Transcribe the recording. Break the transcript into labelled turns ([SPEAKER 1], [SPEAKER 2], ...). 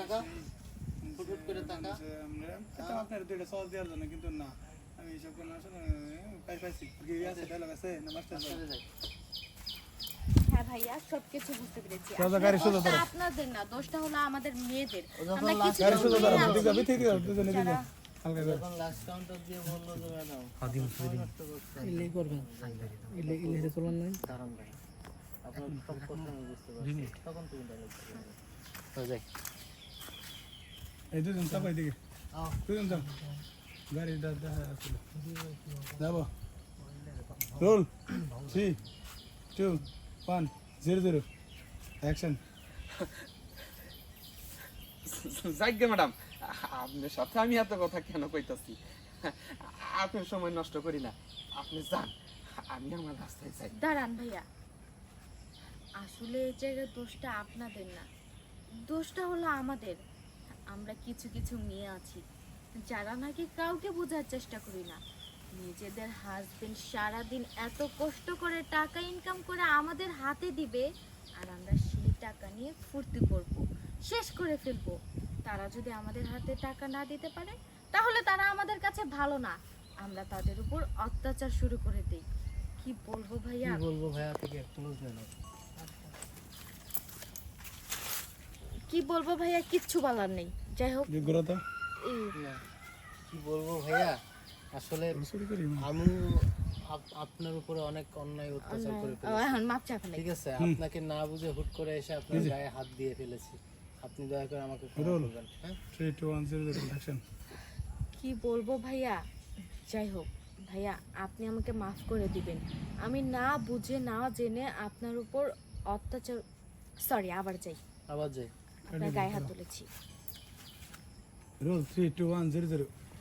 [SPEAKER 1] টাকা হুট করে টাকা।
[SPEAKER 2] আপনার দুইটা সহজ দেওয়ার জন্য কিন্তু না। আমি এইসব কোনো আসলে পাই পাইছি কি আছে ডায়লগ আছে না মাস্টার
[SPEAKER 1] চলে যাই।
[SPEAKER 3] হ্যাঁ ভাইয়া সবকিছু বুঝতে পেরেছি। আপনাদের না দোষটা হলো আমাদের মেয়েদের। আমরা কিছু
[SPEAKER 1] তখন তুমি হয়ে
[SPEAKER 2] এই দুজন চাপ এদিকে।
[SPEAKER 1] আও
[SPEAKER 2] দুজন চাপ গাড়িটা দেখা আসলে যাব। Roll. Three two. One. Zero zero. Action.
[SPEAKER 4] যাইগে madam. আপনার সাথে আমি এত কথা কেন কইতাছি? আপনার সময় নষ্ট করি না। আপনি যান। আমি আমার রাস্তায় যাই।
[SPEAKER 3] দাঁড়ান ভাইয়া। আসলে এই জায়গায় দোষটা আপনাদের না। দোষটা হলো আমাদের। আমরা কিছু কিছু মেয়ে আছি। যারা নাকি কাউকে বোঝার চেষ্টা করি না। নিজেদের হাজবেন্ড সারাদিন এত কষ্ট করে টাকা ইনকাম করে আমাদের হাতে দিবে, আর আমরা সেই টাকা নিয়ে ফুর্তি করব, শেষ করে ফেলব। তারা যদি আমাদের হাতে টাকা না দিতে পারে, তাহলে তারা আমাদের কাছে ভালো না। আমরা তাদের উপর অত্যাচার শুরু করে দিই। কি বলব ভাইয়া?
[SPEAKER 5] বলব ভাইয়া থেকে
[SPEAKER 3] কি বলব ভাইয়া? কিচ্ছু বলার নেই। যাই হোক।
[SPEAKER 2] যোগ্যতা
[SPEAKER 5] কি বলব ভাইয়া? আসলে আমি আপনার উপরে অনেক অন্যায় অত্যাচার করে ফেলেছি।
[SPEAKER 3] এখন মাপ চা
[SPEAKER 5] ঠিক আছে আপনাকে না বুঝে হুট করে এসে আপনার গায়ে হাত দিয়ে ফেলেছি। আপনি দয়া করে আমাকে। করবেন হ্যাঁ?
[SPEAKER 3] কি বলব ভাইয়া? যাই হোক ভাইয়া আপনি আমাকে মাফ করে দিবেন। আমি না বুঝে না জেনে আপনার উপর অত্যাচার সরি আবার যাই।
[SPEAKER 5] আবার যাই।
[SPEAKER 3] আপনার গায়ে হাত তুলেছি।
[SPEAKER 2] Roll three two one zero zero